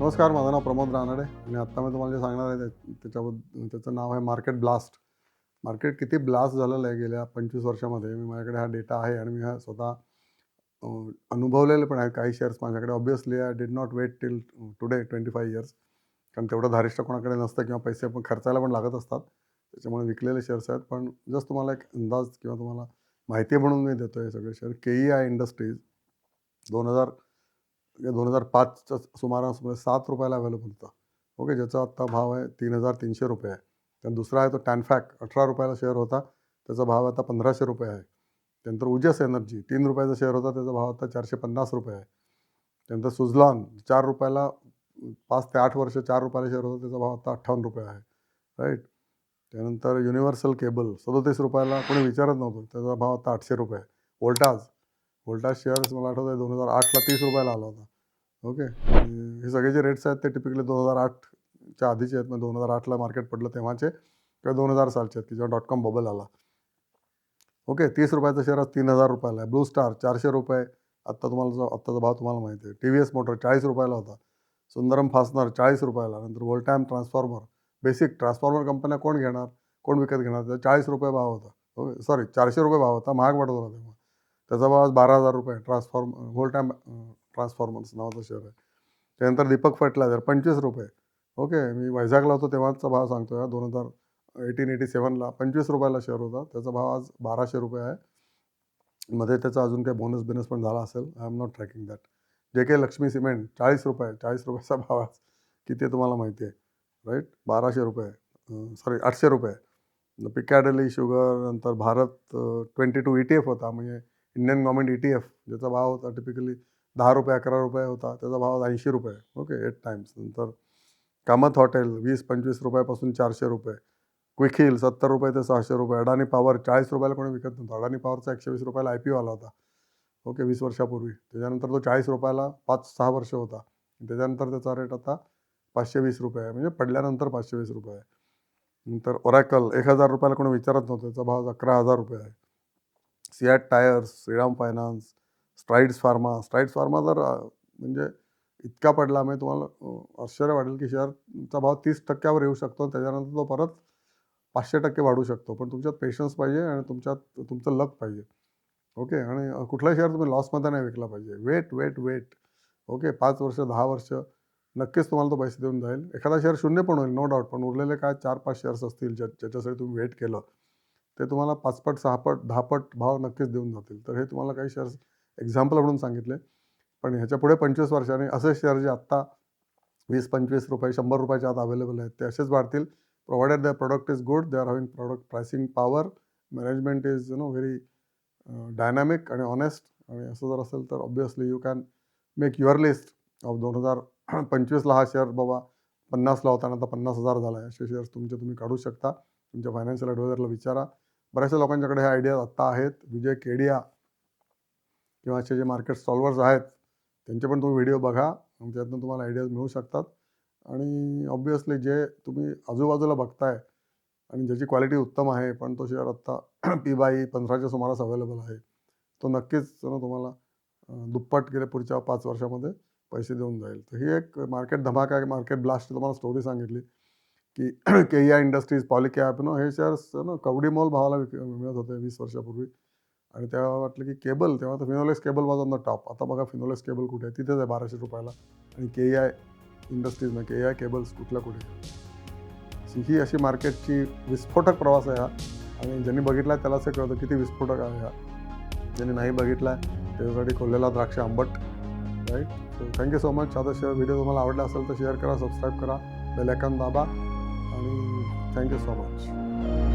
नमस्कार माझं नाव प्रमोद रानडे. आणि आत्ता मी तुम्हाला जे सांगणार आहे त्याच्याबद्दल त्याचं नाव आहे मार्केट ब्लास्ट. मार्केट किती ब्लास्ट झालेलं आहे गेल्या पंचवीस वर्षामध्ये. मी माझ्याकडे हा डेटा आहे आणि मी हा स्वतः अनुभवलेले पण आहेत काही शेअर्स माझ्याकडे. Obviously I did not wait till today twenty five years कारण तेवढं धारिष्ट कोणाकडे नसतं किंवा पैसे पण खर्चायला पण लागत असतात. त्याच्यामुळे विकलेले शेअर्स आहेत. पण जस्ट तुम्हाला एक अंदाज किंवा तुम्हाला माहिती म्हणून मी देतो आहे सगळे share K E I industries दोन हजार दोन हजार पाचच्या सुमारास सात रुपयाला अवेलेबल होता. ओके ज्याचा आत्ता भाव आहे तीन हजार तीनशे रुपये. आहे त्यानंतर दुसरा आहे तो टॅनफॅक अठरा रुपयाला शेअर होता. त्याचा भाव आता पंधराशे रुपये आहे. त्यानंतर उजस एनर्जी तीन रुपयाचा शेअर होता. त्याचा भाव आता चारशे पन्नास रुपये आहे. त्यानंतर सुझलॉन चार रुपयाला पाच ते आठ वर्ष चार रुपयाला शेअर होता. त्याचा भाव आता अठ्ठावन्न रुपये आहे. राईट त्यानंतर युनिव्हर्सल केबल सदोतीस रुपयाला कोणी विचारत नव्हतं. त्याचा भाव आता आठशे रुपये आहे. वोल्टाज वोल्टा शेअर्स मला आठवत आहे दोन हजार आठला तीस रुपयाला आला होता. ओके हे सगळे जे रेट्स आहेत ते टिपिकली दोन हजार आठच्या आधीचे आहेत मग दोन हजार आठला मार्केट पडलं तेव्हाचे किंवा दोन हजार सालचे आहेत की जेव्हा डॉट कॉम बबल आला. ओके तीस रुपयाचा शेअर आज तीन हजार रुपयाला आहे. ब्लू स्टार चारशे रुपये. आत्ता तुम्हाला आत्ताचा भाव तुम्हाला माहिती आहे. टी व्ही एस मोटर चाळीस रुपयाला होता. सुंदरम फासनर चाळीस रुपयाला. नंतर वोल्टॅम ट्रान्सफॉर्मर बेसिक ट्रान्सफॉर्मर कंपन्या कोण घेणार? कोण विकत घेणार? त्याचा चाळीस रुपये भाव होता. ओके सॉरी चारशे रुपये भाव होता. महाग वाटत होता तेव्हा. त्याचा भाव आज बारा हजार रुपये ट्रान्सफॉर्म वोल्टॅम ट्रान्सफॉर्मर्स नावाचा शेअर आहे. त्यानंतर दीपक फर्टिलायझर पंचवीस रुपये ओके मी वैजागला होतो तेव्हाचा भाव सांगतो या दोन हजार एटीन एटी सेवनला पंचवीस रुपयाला शेअर होता. त्याचा भाव आज बाराशे रुपये आहे. मध्ये त्याचा अजून काही बोनस बिनस पण झाला असेल. I am not tracking that जे काही लक्ष्मी सिमेंट चाळीस रुपये चाळीस रुपयाचा भाव आज किती तुम्हाला माहिती आहे? राईट बाराशे रुपये सॉरी आठशे रुपये पिकॅडली शुगर नंतर Bharat twenty two E T F होता. म्हणजे Indian government E T F ज्याचा भाव होता टिपिकली दहा रुपये अकरा रुपये होता त्याचा भाव ऐंशी रुपये. ओके एट टाइम्स नंतर कामत हॉटेल वीस पंचवीस रुपयापासून चारशे रुपये. क्विक सत्तर रुपये ते सहाशे रुपये. अडाणी पॉवर चाळीस रुपयाला कोणी विकत नव्हतं. अडाणी पॉवरचा एकशे वीस रुपयाला आय पी ओ आला होता. ओके वीस वर्षापूर्वी. त्याच्यानंतर तो चाळीस रुपयाला पाच सहा वर्ष होता. त्याच्यानंतर त्याचा रेट आता पाचशे वीस रुपये आहे. म्हणजे पडल्यानंतर पाचशे वीस रुपये आहे. नंतर ओरॅकल एक हजार रुपयाला कोणी विचारत नव्हतं. त्याचा भाव अकरा हजार रुपये आहे. CEAT tyres Shriram finance Strides pharma. Strides pharma जर म्हणजे इतका पडला म्हणजे तुम्हाला आश्चर्य वाटेल की शेअरचा भाव तीस टक्क्यावर येऊ शकतो त्याच्यानंतर तो परत पाचशे टक्के वाढू शकतो. पण तुमच्यात पेशन्स पाहिजे आणि तुमच्यात तुमचं लक पाहिजे. ओके? आणि अं, कुठलाही शेअर तुम्ही लॉसमध्ये नाही विकला पाहिजे. Wait wait wait okay? पाच वर्ष दहा वर्ष नक्कीच तुम्हाला तो पैसे देऊन जाईल. एखादा शेअर शून्य पण होईल नो डाऊट पण उरलेले काय चार पाच शेअर्स असतील ज्या ज्याच्यासाठी तुम्ही वेट केलं ते तुम्हाला पाचपट सहापट दहापट भाव नक्कीच देऊन जातील. तर हे तुम्हाला काही शेअर्स एक्झाम्पल म्हणून सांगितले. पण ह्याच्या पुढे पंचवीस वर्षाने असे शेअर जे आत्ता वीस पंचवीस रुपये शंभर रुपयाच्या आत अवेलेबल आहेत ते असेच वाढतील. Provided the product is good they are having product pricing power management is you know very dynamic आणि ऑनेस्ट आणि असं जर असेल तर obviously you can make your list of दोन हजार पंचवीसला हा शेअर बाबा पन्नासला होता आणि आता पन्नास हजार झाला आहे. असे शेअर्स तुमचे तुम्ही काढू शकता. तुमच्या फायनान्शियल ॲडवायझरला विचारा. बऱ्याचशा लोकांच्याकडे हे आयडियाज आत्ता आहेत. विजय केडिया किंवा असे जे मार्केट सॉल्वर्स आहेत त्यांचे पण तुम्ही व्हिडिओ बघा. आणि त्यातून तुम्हाला आयडियाज मिळू शकतात. आणि ऑब्वियसली जे तुम्ही आजूबाजूला बघताय आणि ज्याची क्वालिटी उत्तम आहे पण तो शेअर आत्ता पी बाई पंधराच्या सुमारास अवेलेबल आहे. तो नक्कीच ना तुम्हाला दुप्पट गेले पुढच्या पाच वर्षामध्ये पैसे देऊन जाईल. तर ही एक मार्केट धमाका आहे मार्केट ब्लास्ट तुम्हाला स्टोरी सांगितली. की K I industries Polycab no हे शेअर्स ना कवडी मॉल भावाला विक मिळत होते वीस वर्षापूर्वी. आणि तेव्हा वाटलं की केबल तेव्हा तर Finolex cable was on the top आता बघा फिनोलेक्स केबल कुठे आहे? तिथेच आहे बाराशे रुपयाला. आणि के आय इंडस्ट्रीज ना के आय केबल्स कुठल्या कुठे ही अशी मार्केटची विस्फोटक प्रवास आहे हा. आणि ज्यांनी बघितला आहे असं कळतं किती विस्फोटक आहे हा. ज्यांनी नाही बघितला आहे त्याच्यासाठी खोललेला द्राक्ष आंबट right thank you so much आता शेअर व्हिडिओ तुम्हाला आवडला असेल तर शेअर करा सबस्क्राईब करा. बेल आयकॉन दाबा आणि थँक्यू सो मच